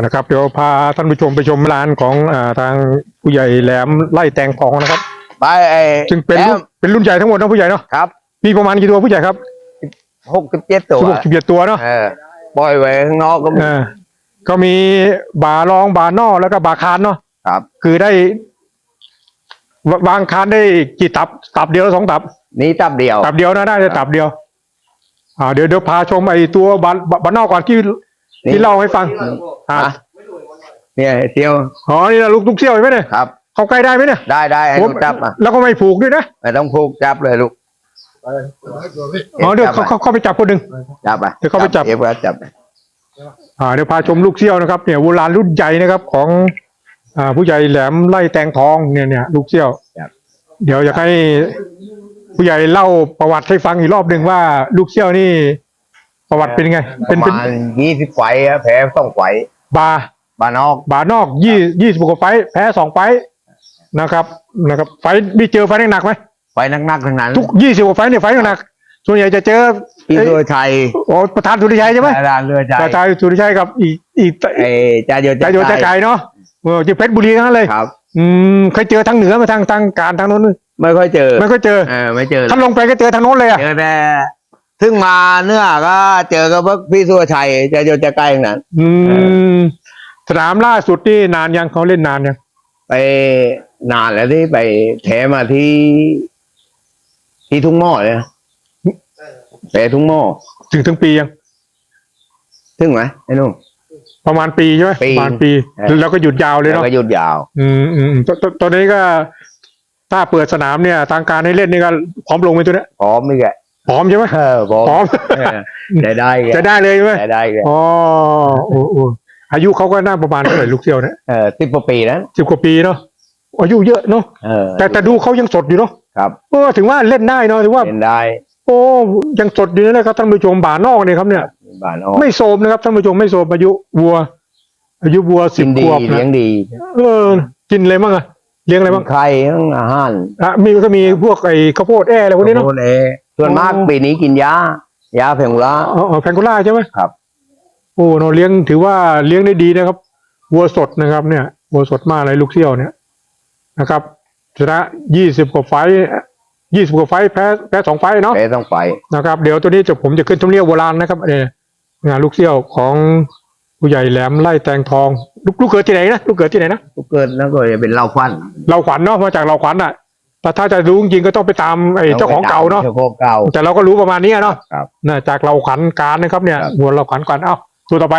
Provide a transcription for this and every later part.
นะครับเดี๋ยวพาท่านผู้ชมไปชมร้านของอ่าทางผู้ใหญ่แหลมไล่แตงทองนะครับ ไปไอ้ซึ่งเป็นรุ่นเป็นรุ่นใหญ่ทั้งหมดนะผู้ใหญ่เนาะครับมีประมาณกี่ตัวผู้ใหญ่ครับหกสิบเจ็ดตัวสิบหกสิบเจ็ดตัวเนาะเออปล่อยไว้ข้างนอกก็มีเออก็มีบารองบานอกแล้วก็บาคานเนาะครับ คือได้ววางคานได้กี่ตับ ตับเดียวหรือสองตับ นี่ตับเดียว ตับเดียวนะได้แต่ตับเดียว อ่าเดี๋ยวเดี๋ยวพาชมไอ้ตัวบานบานอกก่อนที่ นี่ที่เล่าให้ฟังอ่าอะเนี่ยเตียวอ๋อนี่นะลูกลูกเซี่ยวใช่ไหมเนี่ยครับ เข้าใกล้ได้ไหมเนี่ยได้ได้ให้โอ้ลูกจับอะแล้วก็ไม่ผูกด้วยนะไม่ต้องผูกจับเลยลูกอ๋อเดี๋ยวจับเขาอะเขาเข้าไปจับคนหนึ่ง จับอะเดี๋ยวเข้าไปจับเอฟก็จับอ่าเดี๋ยวพาชมลูกเซี่ยวนะครับเนี่ยโบราณรุ่นใหญ่นะครับ ของอ่าผู้ใหญ่แหลมไล่แตงทองเนี่ยเนี่ยลูกเซี่ยว เดี๋ยวอยากให้ผู้ใหญ่เล่าประวัติให้ฟังอีกรอบหนึ่งว่าลูกเซี่ยวนี่ ประวัติเป็นยังไงปเป็นระเป็นมาณยี่สิบไฟอะแผลต้องไฟบาบานอกบานอกยี่ยี่สิบกว่าไฟต์แพ้สองไฟต์นะครับนะครับ ไฟต์มีเจอไฟต์หนักๆไหมไฟนักๆทั้งนั้นทุกยี่สิบกว่าไฟต์เนี่ยไฟต์หนักๆส่วนใหญ่จะเจอพี่เอ้ยสุรชัยโอ้ประธานสุริชัยใช่ไหมอาจารย์เรือชัยประธานสุริชัยกับอีกอีกไอ้จ่าโยใจโยใจไก่เนาะเออที่เพชรบุรีทั้งนั้นเลย ครับ อืมเคยเจอทางเหนือมาทางทางการทางโน้นไม่ค่อยเจอไม่เคยเจอ เออไม่เจอท่านลงไปก็เจอทางโน้นเลยอะเจอแต่ ซึ่งมาเนื้อก็เจอกับพวกพี่สุรชัยจ่าโยใจไก่ทั้งนั้นอืมสนามล่าสุดนี่นานยังเขาเล่นนานยังไปนานแล้วที่ไปแถมาที่ ที่ทุ่งหม้อเลยนะไปทุ่งหม้อถึงถึงปียัง ถึงไหมไอ้หนุ่มประมาณปีใช่ไหมปีประมาณปีเออแล้วก็หยุดยาวเลยแล้วเนาะก็หยุดยาว อืมอืมอืมตตตอนนี้ก็ถ้าเปิดสนามเนี่ย ทางการให้เล่นนี่ก็พร้อมลงไปตัวเนี้ยพร้อมนี่แก พร้อมใช่ไหมเออพร้อมพร้อมเออได้ได้แกจะได้เลยใช่ไหมได้ได้แกอ๋อโอ้โอ้อายุเขาก็น่าประมาณเท่าไหร่ลูกเซี่ยวเนี่ยเออสิบกว่าปีนั้นสิบกว่าปีเนาะอายุเยอะเนาะเออแต่แต่ดูเขายังสดอยู่เนาะครับเออถึงว่าเล่นได้เนาะถึงว่าเป็นได้ โอ้ยังสดอยู่นะครับท่านผู้ชมบานอกเนี่ยครับเนี่ยบ้านออกไม่โสมนะครับท่านผู้ชมไม่โสมอายุวัว อายุวัวสิกิบนขดีวบเลี้ยนะงดี เออ กินอะไรบ้างอะ เลี้ยงอะไรบ้างไข่ทั้งอาหารอะมีก็มีพวกไอ้ข้าวโพดแอ่อะไรพวกนี้เนาะโอ้โหเอส่วนมากอ๋อ ปีนี้กินยายาแผงละอ๋ออ๋อแพงโกล่าใช่ไหมครับ โอ้เราเลี้ยงถือว่าเลี้ยงได้ดีนะครับ วัวสดนะครับเนี่ย วัวสดมากเลยลูกเซี่ยวเนี่ยนะครับชนะยี่สิบกว่าไฟยี่สิบกว่าไฟต์แพ้แพ้สองไฟต์เนาะแผลต้องไฟนะครับเดี๋ยวตัวนี้จะผมจะขึ้นทำเนียบโบราณนะครับเอองานลูกเซี่ยวของผู้ใหญ่แหลมไล่แตงทอง ลูกลูกเกิดที่ไหนนะลูกเกิดที่ไหนนะทุกเกิดแล้วก็จะเป็นเหล้าควันเราขวัญเนาะมาจากเราขวัญอะแต่ถ้าจะรู้จริงๆก็ต้องไปตามไอ้เจ้าของเก่าเนาะเจ้าของเก่าแต่เราก็รู้ประมาณนี้เนาะครับ นะจากเราขวัญการนะครับเนี่ยครับ หัวเราขวัญก่อนเอ้าตัวต่อไป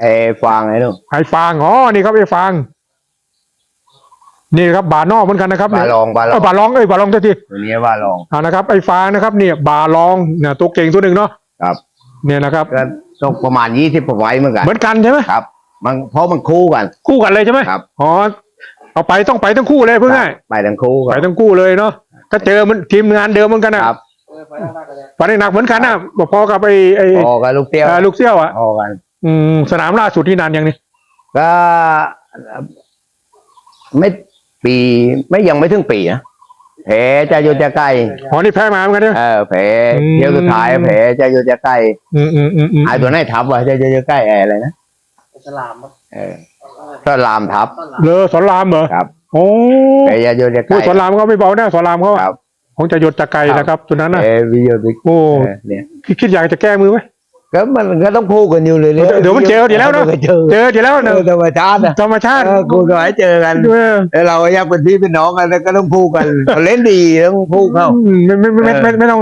ไอ้ฟางไอ้หนุ่มไอ้ฟางอ๋อนี่ครับไอ้ฟาง นี่ครับบานอกเหมือนกันนะครับบาเนี่ยลองบาลเออองบาลองเอ้ยบาลองเท่าทีตัวนี้บาลอง อ่านะครับไอ้ฟางนะครับเนี่ยบาลองเนี่ยตัวเก่งตัวหนึ่งเนาะครับ เนี่ยนะครับ ก็ต้องประมาณยี่สิบไว้เหมือนกัน เหมือนกันใช่ไหมครับ มันเพราะมันคู่กัน คู่กันเลยใช่ไหมครับ อ๋อเอาไปต้องไปทั้งคู่เลยเพื่อง่ายไปทั้งคู่ไปครับทั้งคู่เลยเนาะถ้าเจอมันทีมงานเดิมเหมือนกันนะครับไปได้หนักเหมือนกันนะพอกับไอ้ไอ้พอกันลูกเตี้ยวเอ่อลูกเซี่ยวอะพอกัน อืมสนามล่าสุดที่นานยังนี่ก็ไม่ปีไม่ยังไม่ถึงปีนะแผลจะโยจะใกล้อ๋อนี่แพ้มาเหมือนกันเนี่ยเออแผลอืม เที่ยวสุดท้ายแผลจะโยจะใกล้อืมอืมอืมอืมไอ้ตัวไหนทับวะจะโยจะใกล้แออะไรนะ สลามปะเออสลามทับต้นลามเลอสอนรามเหรอครับโอ้แผลจะโยจะใกโหล้สอนรามเขาไม่เบาแน่สอนรามเขาอะครับ ของจะหยดจากไกลครับนะครับ ตัวนั้นนะแผลวิโยติโอ้เออเนี่ย คิดคิดอยากจะแก้มือไหม ก็มันก็ต้องคู่กันอยู่เลยเดี๋ยวเดี๋ยวมันเจออยู่แล้วเนอะ เจอเจอทีแล้วเอนะอธรรมชาตินะธรรมชาติเออคู่กันให้เจอกันเออแล้วเราก็อยากเป็นพี่เป็นน้องกันแล้วก็ต้องคู่กันเขาเล่นดีต้องคู่เข้าอืมไม่ไม่ไม่ไม่ไม่ไม่ต้อง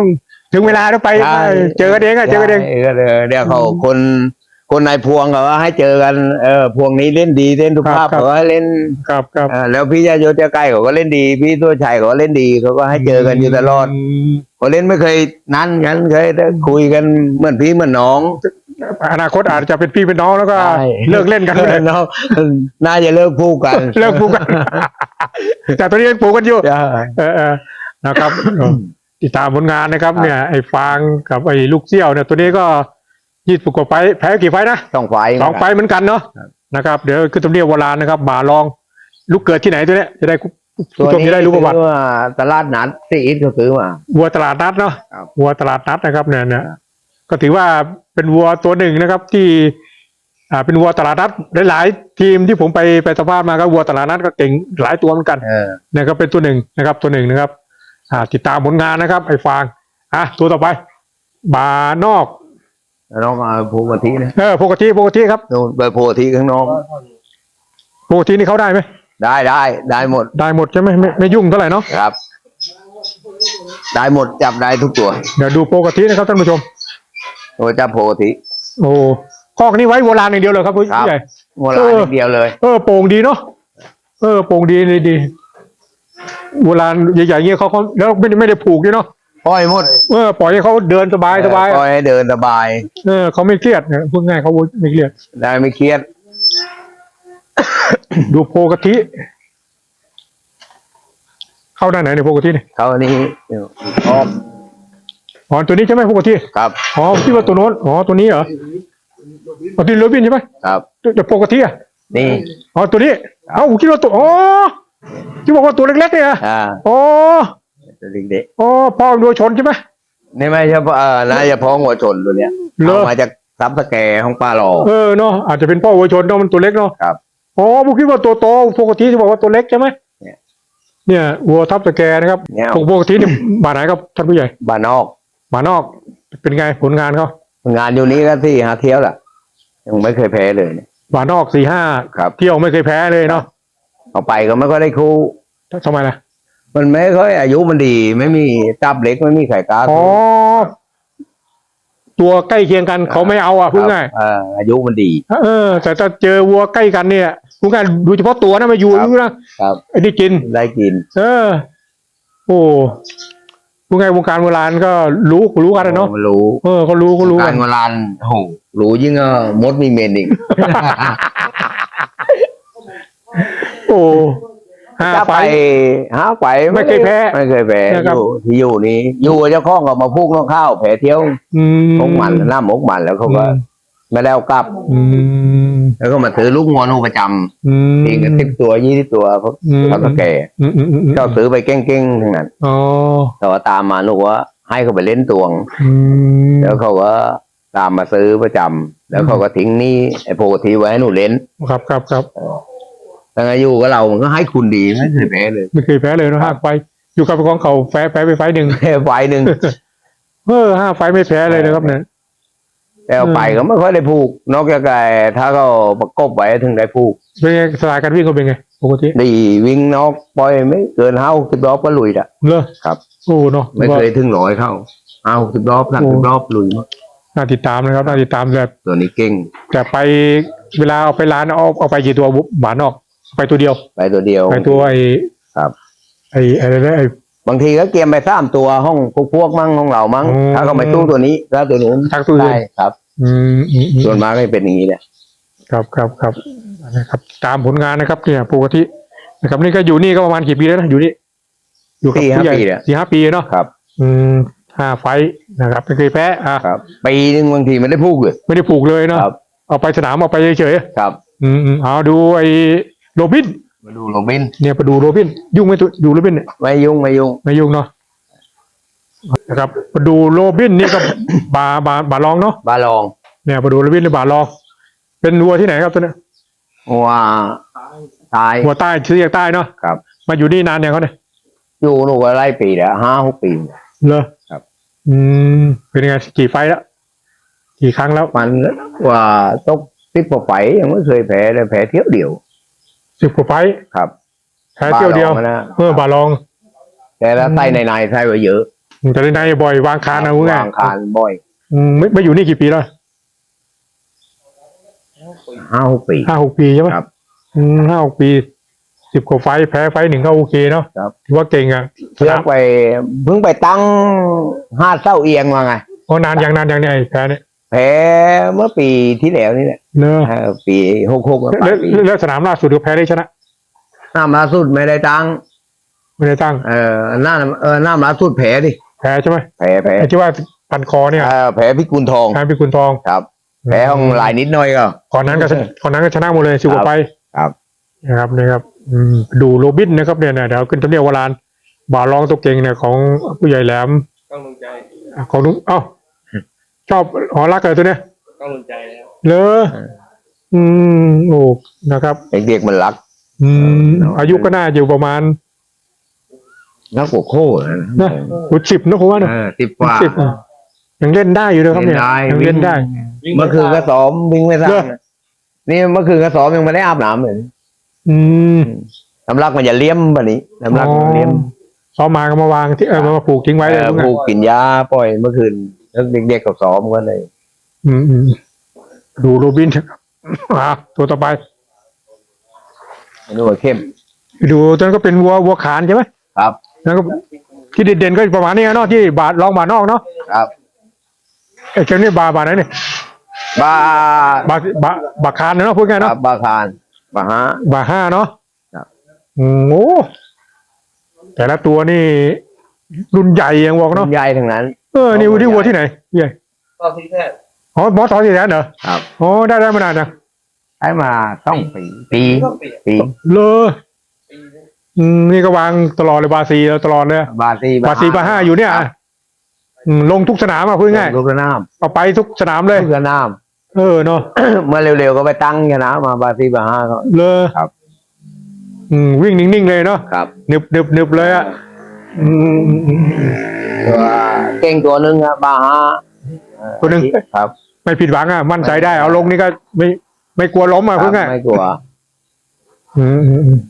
ถึงเวลาแล้วไปใช่เจอกันเองอะเจอกันเอง ใช่เออเดี๋ยวเขาคน คนในพวงเขาก็ให้เจอกันเออพวงนี้เล่นดีเล่นทุกภาพเขาก็ให้เล่นครับครับเออแล้วพี่ยาโยจะใกล้เขาก็เล่นดี พี่ตัวชัยเขาก็เล่นดีเขาก็ให้เจอกันอยู่ตลอดมเขาเล่นไม่เคยนั่นกันเคยได้คุยกันเหมือนพี่เหมือนน้อง อนาคตอาจจะเป็นพี่เป็นน้องแล้วก็ ใช่ เลิกเล่นกันเลยน้องน่าจะเลิกพูดกันเลิกปลูกกัน แต่ตอนนี้ยังปลูกกันอยู่ ใช่เออเออนะครับเออติดตามผลงานนะครับครับ เนี่ยไอ้ฟางกับไอ้ลูกเซี่ยวเนี่ยตัวนี้ก็ ยี่สิบกว่าไฟล์แพ้กี่ไฟล์นะต้องไฟสองไฟล์เหมือนกันเนาะครับนะครับ เดี๋ยวคือตำเนียบโบราณนะครับบาลองลูกเกิดที่ไหนตัวเนี้ยจะได้ผู้ตัวชมนี้จะได้รู้ประวัติซื้อว่าตลาดนัดซีอิทเขาซื้อมาวัวตลาดนัดเนาะครับวัวตลาดนัดนะครับเนี่ยเนี่ยก็ถือว่าเป็นวัวตัวหนึ่งนะครับที่ อ่าเป็นวัวตลาดนัดหลายๆทีมที่ผมไปไปสัมภาษณ์มาก็วัวตลาดนัดก็เก่งหลายตัวเหมือนกันเออนะครับเป็นตัวหนึ่งนะครับ ตัวหนึ่งนะครับ อ่า ติดตามผลงานนะครับไอ้ฟางอะตัวต่อไป บานอก แล้วน้องเอาโพกะทินะเออปกติปกติครับโน่นไปโพกะทิข้างนอกปกตินี่เขาได้ไหมได้ได้ได้หมด ได้หมดใช่ไหมไม่ไม่ยุ่งเท่าไหร่เนาะครับ ได้หมดจับได้ทุกตัว เดี๋ยวดูปกตินะครับท่านผู้ชมโอ้จับโพกะทิโอ้คอกนี้ไว้โบราณอย่างเดียวเลยครับผู้ครับใหญ่โบราณอย่างเดียวเลย เออโป่งดีเนาะเออโป่งดีดีดีโบราณใหญ่ๆเงี้ยเขาเขาแล้วไม่ได้ไม่ได้ผูกด้วยเนาะ ปล่อยหมดเออปล่อยให้เขาเดินสบายสบายปล่อยให้เดินสบาย เออเขาไม่เครียดเนี่ยพูดง่ายเขาไม่เครียด ได้ไม่เครียด ดูโพกะทิ เข้าด้านไหนในยโพกะทิเนี่ยเขาอันนี้ออกอ๋อตัวนี้ใช่ไหมโพกะทิครับอ๋อที่ว่าตัวโน้นอ๋อตัวนี้เหรอเอาที่โรบินใช่ไหมครับแต่โพกะทิอะนี่อ๋อตัวนี้ เอ้าคิดว่าตัวอ๋อที่บอกว่าตัวเล็กๆเนี่ยอ่าอ๋อ เด็กอ๋อพ่อเป็นวัวชนใช่ไหมๆนี่ไม่ใช่เออน่าจะพ้องหัวชนตัวเนี้ยเหรอ เอามาจากซับสแกร์ของป้าหลอ เออเนาะอาจจะเป็นพ่อวัวชนเนาะมันตัวเล็กเนาะครับ อ๋อผมคิดว่าตัวโตปกติที่บอกว่าตัวเล็กใช่ไหมเนี่ยเนี่ยวัวทับตะแกนะครับเนี่ยปกติเนี่ยบาทไหนครับท่านผู้ใหญ่บ้านนอกบาทนอกเป็นไงผลงานเขางานอยู่นี้ก็ที่หาเที่ยวแหละยังไม่เคยแพ้เลยเนี่ยบาทนอกสี่ห้าครับ เที่ยวไม่เคยแพ้เลยเนาะเอาไปก็ไม่ค่อยได้คู่ทำไมล่ะ มันไม่ค่อยอายุมันดี ไม่มีตับเล็กไม่มีไข่กาอ๋อ ตัวใกล้เคียงกันเขาไม่เอาอะพูดง่ายเอออายุมันดีเออ แต่ถ้าเจอวัวใกล้กันเนี่ยพูดง่ายดูเฉพาะตัวนะไมาอยู่ครับดูนะครับไอ้นี่กินได้กิน เออ โอ้พูดง่ายวงการโบราณก็รู้รู้กันอะเนาะมันรู้เออเขารู้เขารู้กากัรนโบราณโอ้โหรู้ยิ่งก็มดมีเมนอีกโอ้ ห้าถ้าไฟไปหาไปไม่เคยแพ้ไม่เคยแพ้นะครับอยู่ที่อยู่นี้ อยู่กับเจ้าของก็มาพูกน้องข้าวแผลเที่ยวอืมมกมันหน้ามกมันแล้วเขาก็ไม่ได้เอากลับ อืมแล้วก็มาซื้อลูกงอนูประจอืมำเองก็สิบตัวยี่สิบตัวเพราะอืมเขาก็แก่อืมอืมอืมอืมก็ซื้อไปเก้งๆทั้งนั้น อ๋อแต่ว่าตามมาลูกว่า ให้เขาไปเล่นตวง อืมแล้วเขาก็ตามมาซื้อประจำแล้วเขาก็ทิ้งหนี่ไอ้ปกติไว้ให้หนูเล่น ครับครับครับ ตั้งแต่อยู่กับเรามันก็ให้คุณดีไม่เคยแพ้เลยไม่เคยแพ้เลยเนอะห้าไฟอยู่กับของเขาแพ้แพ้ไปไฟหนึ่งแพ้ไฟหนึ่งเออห้าไฟไม่แพ้เลยนะครับเนี่ยแต่เอาไปก็ไม่ค่อยได้ผูก นอกจากไอ้ถ้าเขาประกบไว้ถึงได้ผูกเป็นไงสไตล์การวิ่งเขาเป็นไงปกติดีวิ่งนอกปล่อยไม่เกินห้าสิบรอบก็ลุยละเลอครับโอ้เนาะไม่เคยถึงร้อยเข้า เอาสิบรอบสามสิบรอบลุยหมดน่าติดตามนะครับน่าติดตามแต่ตัวนี้เก่ง แต่ไปเวลาเอาไปร้านเอาเอาไปกี่ตัวหมานอก ไปตัวเดียว ไปตัวเดียว ไปตัวไอ้ครับ ไอ้อะไรนะไอ้ บางทีก็เกมไปสามตัวห้องพวกพวกมั่งห้องเรามั่งอืมถ้าเขาไม่ตู้ตัวนี้แล้วตัวนู้นทักตัวอื่น ได้ครับ อืมอืมอืมส่วนมากก็เป็นอย่างนี้เนี่ยครับครับครับนะครับ ตามผลงานนะครับเนี่ยปกตินะครับนี่ก็อยู่นี่ก็ประมาณกี่ปีแล้วนะอยู่นี่อยู่กับสี่ห้าผู้ใหญ่ปีเนี่ยสี่ห้าปีเนาะครับ อืมห้าไฟท์นะครับไม่เคยแพ้อะครับ ปีหนึ่งบางทีไม่ได้พูกเลยไม่ได้ผูกเลยเนาะครับ เอาไปสนามเอาไปเฉยครับ ๆอืมอืมเอาดูไอ้ โรบิน มาดูโรบิน เนี่ยไปดูโรบิน ยุ่งไหมตัวดูโรบินเนี่ยไม่ยุ่งไม่ยุ่ง ไม่ยุ่งเนาะนะครับมาดูโรบินนี่ก็ บาบาบาลองเนาะบาลองเนี่ยมาดูโรบินหรือบาลอง เป็นวัวที่ไหนครับตัวเนี้ยว่าตาย วัวใต้ชื่อจากใต้เนาะครับ มาอยู่นี่นานเนี่ยเขาเนี่ยอยู่หนูก็ไล่ปีแล้วห้าหกปีเลอครับ อืมเป็นยังไงกี่ไฟท์แล้วกี่ครั้งแล้ว มันว่าตกติดปไฟยังไม่เคยแพ้เลยแพ้เที่ยวเดียว สิบกว่าไฟท์ครับแพ้เที่ยวเดียว บาลองนะ เออบาลองแต่ละไส้ในในไส้ไว้เยอะจะได้ในบ่อยวางคานเอาง่ายวางคานบ่อยอืมไม่ไม่อยู่นี่กี่ปีแล้วห้าหกปี ห้าหกปีใช่ไหมครับอืมห้าหกปีสิบกว่าไฟท์แพ้ไฟท์หนึ่งก็โอเคเนาะครับ ถือว่าเก่งอะเพื่อไปเพิ่งไปตั้งห้าดเส้าเอียงมาไงโอ้นานยังนานยังเนี่ยไอ้แพ้เนี่ยแพ้เมื่อปีที่แล้วนี่แหละ เนอะเออปีหกหกแล้วแล้วแล้วสนามล่าสุดก็แพ้ได้ชนะน้ำล่าสุดไม่ได้ตั้งไม่ได้ตั้ง เออน้ำเออน้ำล่าสุดแพ้ดิแพ้ใช่ไหมแพ้แพ้ไอ้ที่ว่าพันคอเนี่ยเออแพ้พิกุลทองแพ้พิกุลทองครับแพ้ห้องลายนิดหน่อยก็ก่อนนั้นก็ชนะก่อนนั้นก็ชนะหมดเลยสิบกว่าไฟท์ครับนะครับนะครับอืมดูโรบินนะครับเนี่ยนะเดี๋ยวขึ้นทำเนียบวารานบาลองตัวเก่งเนี่ยของผู้ใหญ่แหลมต้องลงใจของนุ้งเอ้าชอบหอรักเลยตัวเนี้ยต้องลงใจ แล้วเลออืมโอ้นะครับ เด็กๆมันรัก อืมเนาะอายุก็น่าอยู่ประมาณนักโกโค้นะนะอุดสิบนะผมว่านะเออสิบกว่าสิบอะยังเล่นได้อยู่เลยครับเนี่ยเล่นได้ยังเล่นได้ เมื่อคืนก็ซ้อมวิ่งไม่ทราเหรบอนี่เมื่อคืนก็ซ้อมยังไม่ได้อาบน้ำเลยอืมสำลักมันจะเลี้ยมแบบนี้สำลักมันเลี้ยมซ้อมมาก็มาวางที่เออมาผูกทิ้งไว้เลยเออพวกนั้ผูนกกินยาปล่อยเมื่อคืนแล้วเด็กๆก็ซ้อมกันเลย อืมอืม ดูโรบินครับอ่าตัวต่อไป ดูว่าเข้ม ดูตัวนั้นก็เป็นวัววัวขานใช่ไหมครับ แล้วก็ที่เด่นๆก็ประมาณนี้เนาะที่บาทรองบาทนอกเนาะครับไอ้เจ้านี่บาทบาทไหนเนี่ยบาบาทบาทบาทคานเนาะพูดง่ายครัเนาะบบาคารบาฮะ บาทห้าเนาะครับ อืมโอ้แต่ละตัวนี่ รุ่นใหญ่ยังบอกเนาะ ใหญ่ทั้งนั้น เออนี่วัวที่วัวที่ไหนใหญ่ ก็ที่แค่ อ๋อหมอสอนสี่แสนเหรอครับอ๋อได้ได้มานานนะใช้มาต้องปีปีก็เปลี่ยนปีเลอปีนึงอืมนี่ก็วางตลอดเลยบาซีตลอดเลยบาซีบาซีบาห้าอยู่เนี่ยอะอืมลงทุกสนามอะพูดง่ายลูกระน้เอาไปทุกสนามำเลย ลูกระน้เออเนาะำเมื่อเร็วๆก็ไปตั้งชนะมาบาซีบาห้าก็ เลอครับ อืมวิ่งนิ่งๆเลยเนาะครับหนึบหนึบหนึบเลยอะอืมอืมอืมอืม ตัวเก่งตัวหนึ่งอะบาห้าเออตัวหนึ่ง ครับ ไม่ผิดหวังอะมั่นใจได้ เอาลงนี่ก็ไม่ไม่กลัวล้มอะคพูรัดบง่ายไม่กลัวอืมอืมอืม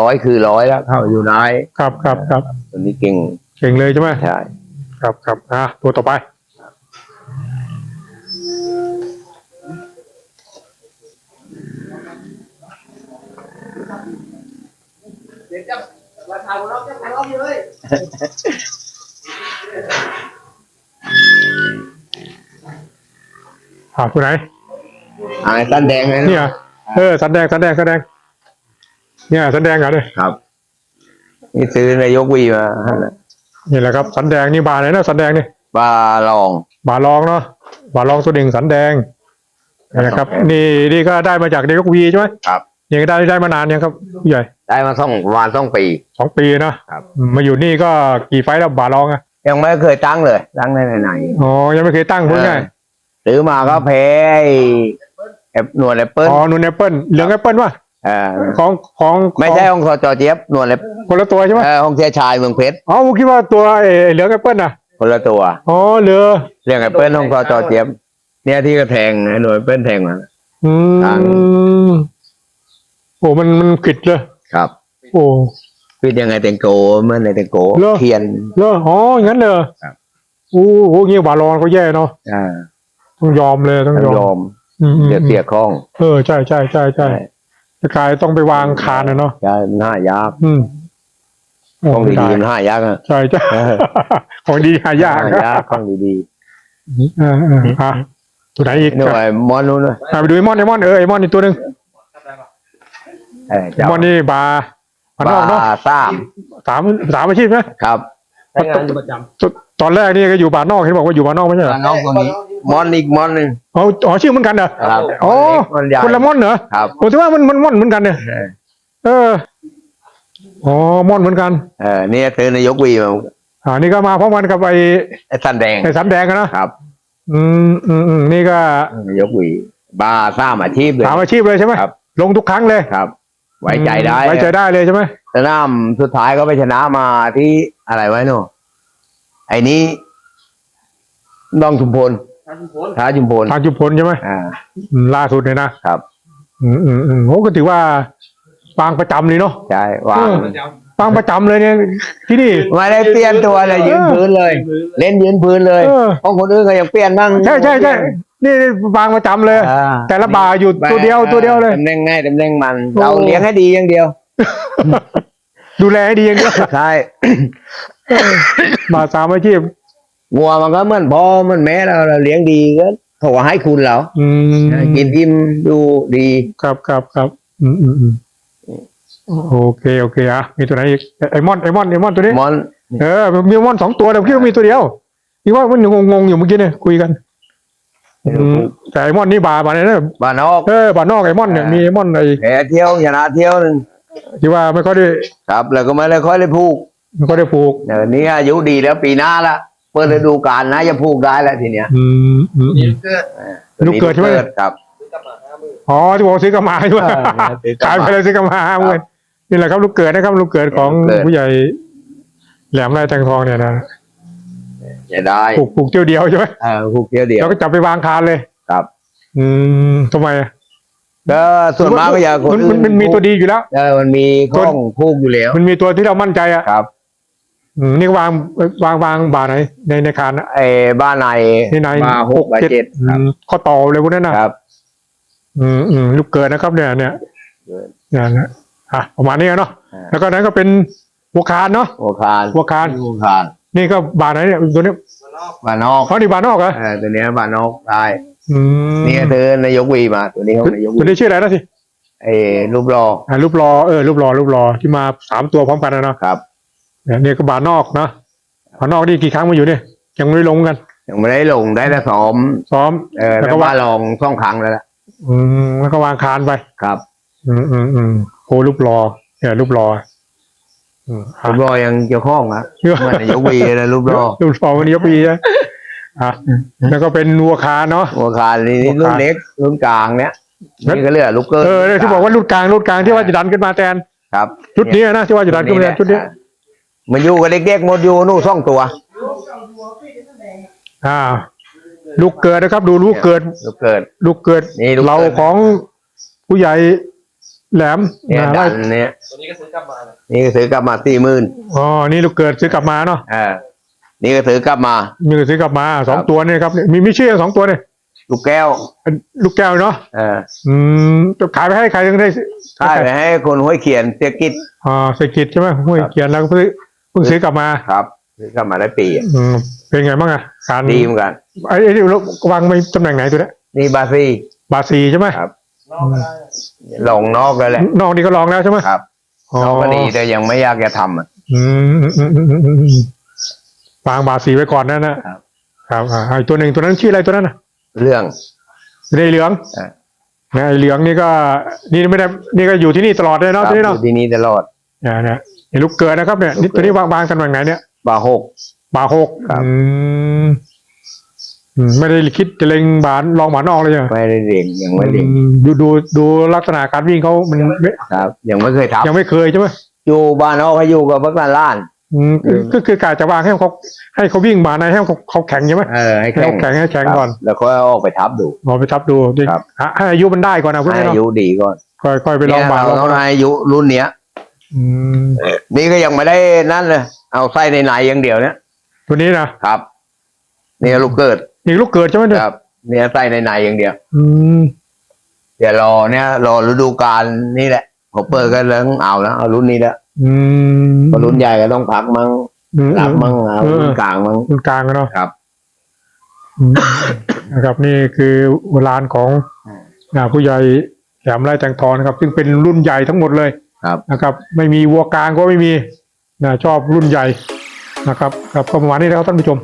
ร้อยคือร้อยแล้วเข้าอยู่ได้ครับครับครับตัวนี้เก่งเก่งเลยใช่ไหมใช่ครับครับอะตัวต่อไปเดี๋ยวจะราคาของเราจะของเราอยู่เลย อ่าตัวไหนอ่าตันแดงเลยเนี่นะยเออสันแดงสันแดงสันแดง เนี่ยสันแดงเหรอเนี่ยครับ นี่ซื้อนายกวีมาฮะนี่แหละครับสันแดงนี่บาร์ไหนนะสันแดงนี่บาลอง บาร์รองเนาะบาร์รองตัวหนึ่งสันแดงนะครับ นี่นี่ก็ได้มาจากเด็กวีใช่ไหมครับยังได้ได้มานานยังครับผู้ใหญ่ ได้มาสองวานสองปีสองปีนะครับอืมมาอยู่นี่ก็กี่ไฟต์แล้วบาร์รองอะยังไม่เคยตั้งเลย ตั้งในไหนๆอ๋อยังไม่เคยตั้งพูดง่าย ซื้อมาก็แพ้ไอ้แอปหนวดแอปเปิ้ลอ๋อนูนแอปเปิลเหลืองแอปเปิลวะเออของของไม่ใช่ขององค์จอเจี๊ยบหนวดแอปคนละตัวใช่ไหมเออองค์เสียชายเมืองเพชรอ๋อผมคิดว่าตัวไอ้เหลืองแอปเปิลน่ะคนละตัวอ๋อเหลือเรื่องแอปเปิ้ลองค์จอเจี๊ยบเนี่ยที่ก็แทงไอ้หนวดแอปเปิ้ลแทงมาอืต่างมโอ้มันมันขิดเลยครับ โอ้คือยังไงเตงโกเมื่อในเตงโกเหรอเทียนเลออ๋ออย่างนั้นเลยครับโอ้โหเงี้ยบาลอนก็แย่เนาะอ่า ต้องยอมเลยต้องต้องยอมยอมอืมอืมเสียเสียคล้องเออใช่ใช่ใช่ใช่จะกลายต้องไปวางคานนะเนาะใช่มันห้ายากอืมโอ้ของไม่ดีได้ๆมันห้ายากอะใช่ใช่เออของดีหายากห้ายากของดีเออเอออะตัวไหนอีกๆนี่ว่าไอ้มอนนู้นนะอะไปดูไอมอนไอมอนเออไอมอนอีกตัวหนึ่งเออไอเจ้ามอนนี่บาร์บาร์นอกเนาะบาสามสามสามอาชีพไหมครับ ใช้งานอยู่ประจตอนแรกนี่ก็อยู่บาร์นอกเห็นบอกว่าอยู่บาร์นอกไม่ใช่เหรอน้องคนนี้มอนอีกมอนหนึ่งอ๋ออ๋อชื่อเหมือนกันเหรอครับอ๋อมอนใหญ่คนละมอนเหรอครับผมคิดว่ามันมันม่อนเหมือนกันเนี่ยเออเอออ๋อม่อนเหมือนกันเออเนี่ยซื้อนายกวีมาอ่านี่ก็มาพร้อมกันกับไอ้ไอ้สันแดงไอ้สันแดงกันนะครับ อืมอืมอืมนี่ก็นายกวีบาสามอาชีพเลยสามอาชีพเลยใช่ไหมครับลงทุกครั้งเลยครับ ไว้ใจได้ไว้ใจได้เลยใช่ไหมสนามสุดท้ายก็ไปชนะมาที่อะไรไว้โน่ไอ้นี้น้องชุมพลำท่านผลท้าชุมพลทางจุมพลใช่ไหมอ่าอืมล่าสุดเลยนะครับ อืมอืมอืมโอ้ก็ถือว่าปางประจำเลยเนาะใช่วางเออประจปางประจำเลยเนี่ยที่นี่ไม่ได้เปลี่ยนตัวเลยยืนพื้นเลยำมือเล่นยืนพื้นเลยเออเพราะคนอื่นก็ยังเปลี่ยนบ้างใช่ใช่ใช่ นี่ปางประจำเลย อ่าแต่ละบาร์อยู่ตัวเดียวตัวเดียวเลย ตำแหน่งง่ายตำแหน่งมัน โอ้ เราเลี้ยงให้ดีอย่างเดียว ดูแลให้ดีอย่างเดียวใช่บาร์สามอาชีพวัวมันก็เหมือนพ่อเหมันแม่เราเราเลี้ยงดีก็เขาก็ให้คุณเราอืมกินอิ่มดูดีครับครับครับอืมอืมอืมโอเคโอเคอะมีตัวไหนอีกไอมอนไอมอนไอมอนตัวนี้ มอน เออมีมอนสองตัวแต่ผมคิดว่ามีตัวเดียวคิดว่ามันงงงๆอยู่เมื่อกี้เนี่ยคุยกันอืม แต่ไอมอนนี่บาบาเนี่ยนะบ้านนอกเออ บานอกไอมอนเนี่ยมีไอมอนไอแพ้เที่ยวชนะเที่ยวหนึงที่ว่าไม่ค่อยได้ครับแล้วก็ไม่ได้ค่อยได้พูกไม่ค่อยได้ผูกเดี๋ยวนี้อายุดีแล้วปีหน้าละเปิดฤดูกาลนะจะพูกได้แล้วทีเนี้ย อืมอืมนี่อืมเกิดลูกเกิดใช่ไหมครับซื้อกลับมาห้าหมื่นอ๋อที่บอกซื้อกลับมาใช่ไหมเออเนี่ยซื้อกลับขายมาไปเลยซื้อกลับมาห้าหมื่นนี่แหละครับลูกเกิดนะครับลูกเกิดของลูกเกิดผู้ใหญ่แหลมไรแตงทองเนี่ยนะ จะได้ปลูกปลูกเที่ยวเดียวใช่ไหมเออผูกเที่ยวเดียวแล้วก็จับไปวางคานเลยครับ อืมทำไมอะก็ส่วนมากก็อยากคนมันอื่มันมันมีตัวดีอยู่แล้วเออมันมีข้องผูกอยู่แล้ว มันมีตัวที่เรามั่นใจอะครับอืมนี่ก็วางวางวางบาทไหนในในคานนะไอ้บ้านในในในมาหกบาเจ็ดอืครับมข้อต่อเลยพวกนั้นนะครับ อืมอืมลูกเกิดนะครับ เนี่ยเนี่ยเกิดเนี่ยนะอะประมาณนี้เนาะอ่าแล้วก็นั้นก็เป็นหัวคานเนาะหัวคานหัวคานหัวคาน นี่ก็บาทไหนเนี่ยตัวนี้ บ้านนอกเขานี่บาทนอกเหรอเออตัวเนี้ยบ้านนอกได้ อืมนี่ก็เธอนายกวีมา ตัวนี้เขานายกตัววีนี้ชื่ออะไรนะสิไอ้รูปรออ่ารูปรอเออรูปรอรูปรอที่มาสามตัวพร้อมกันนะเนาะครับเนี่ยนี่ก็บาทนอกเนาะบาทนอกนี่กี่ครั้งมาอยู่เนี่ยยังไม่ได้ลงกันยังไม่ได้ลงได้แต่ซ้อมซ้อมเออแล้แล้ววก็ก็ว่าว่าลองสองครั้งแล้วล่ะอืมแล้วก็วางคานไปครับ อืมอืมอืมโอ้รูปรอเนี่ยรูปรออืม รูปรอยังเกี่ยวข้องนะเหมือนนายกวีเลยรูปรอรูปรอวันนี้ยกปีนะอะแล้วก็เป็นวัวคานเนาะหัวคานนี่หัวคานรุ่นเล็กรุ่นกลางเนี้ยแล้วนี่ก็เหลือลูกเกอร์เออเนี่ยที่บอกว่ารุ่นกลางรุ่นกลางที่ว่าจะดันขึ้นมาแทนครับชุดนี้นะที่ว่าจะดันขึ้นมาแทนชุดนี้มันอยู่กับเด็กๆหมดอยู่นู่นสองตัว อ่า ลูกเกิดนะครับ ดูลูกเกิด ลูกเกิด ลูกเกิดนี่ลูกเกิดเราของผู้ใหญ่แหลมเนี่ยอ่าดันเนี่ยตัวนี้ก็ซื้อกลับมา นะนี่ก็ซื้อกลับมาสี่หมื่นอ๋อ นี่ลูกเกิดซื้อกลับมาเนาะเออนี่ก็ซื้อกลับมามีก็ซื้อกลับมาสองครับตัวเนี่ยครับมีมีชื่อสองตัวเนี่ยลูกแก้ว ลูกแก้วเนาะเอออืมจะขายไปให้ใครยังได้ถ้ายไปให้คนห้วยเขียนเสียกิจอ่าเศรษฐกิจใช่ไหมห้วยครับเขียนแล้วก็เพิ่งเพิ่งซื้อกลับมาครับซื้อกลับมาได้ปีอะอืมเป็นไงบ้างอะการดีเหมือนกันไอ้ไอ้นี่เราวางไม่ตำแหน่งไหนตัวเนี้ยนี่บาซีบาซีใช่ไหมครับนอกก็ได้นะลงนอกเลยแหละนอกนี่ก็ลองแล้วใช่ไหมครับ อ๋อนอกก็ดีแต่ยังไม่อยากจะทำอะอืมอืมอืมอืมอืมอืมวางบาซีไว้ก่อนนั่นนะครับ ครับอ่าไอ้ตัวหนึ่งตัวนั้นชื่ออะไรตัวนั้นน่ะเรื่องในเหลืองอ่านะไอ้เหลืองนี่ก็ นี่ไม่ได้นี่ก็อยู่ที่นี่ตลอดเลยคเนาะรับที่นี่อเนาะยู่ที่นี่ตลอดเนี่ยเนี่ยไอ้ลูกเกิดนะครับเนี่ยนี่ลูกเกิด ตัวนี้วางวางตำแหน่งไหนเนี่ย บาหก บาหกครับ อืมอืม ไม่ได้คิดจะเล็งบานลองบานนอกเลยใช่ไหมไม่ได้เรียนยังไม่เรียนอืมดูดูดูลักษณะการวิ่งเขามันไม่ครับ ยังไม่เคยทยังไม่เคยใช่ไหมำอยู่บ้านนอกให้อยู่กับพักลานล้านอืมคืออืมก็คือกาจะวางให้เขาให้เขาวิ่งบานในให้เขาเขาแข็งใช่ไหมเออให้ให้แข่เขางแข็งให้แข็งก่อนครับแล้วค่อยเอาออกไปทับดูลองไปทับดูดิครับหาให้อายุมันได้ก่อนนะพวกให้นี้เนาะอายุดีก่อนค่อยค่อยไปลเนี่องยบานเราลองต้องบานให้อายุรุ่นเนี้ยอืมนี่ก็ยังไม่ได้นั่นเลยเอาไส้ในในอย่างเดียวเนี่ยตัวนี้นะครับเนี่ยลูกเกิด นี่ลูกเกิดใช่ไหมเนี่ยครับเนี่ยไส้ในในอย่างเดียว อืมเดี๋ยวรอเนี่ยรอฤดูกาลนี่แหละผมเปิดก็เริ่มเอาแล้วเอารุ่นนี้แล้วอืมพอรุ่นใหญ่ก็ต้องพักมั่งอืมรับมั่งเอาเออรุ่นกลางมั่งรุ่นกลางอะเนาะครับ อืมนะครับนี่คือโบราณของอืมอ่าผู้ใหญ่แหลมไร่แตงทองนะครับ ซึ่งเป็นรุ่นใหญ่ทั้งหมดเลยครับ นะครับ ไม่มีวัวกลางก็ไม่มีนะชอบรุ่นใหญ่นะครับ ครับก็ประมาณนี้นะครับท่านผู้ชม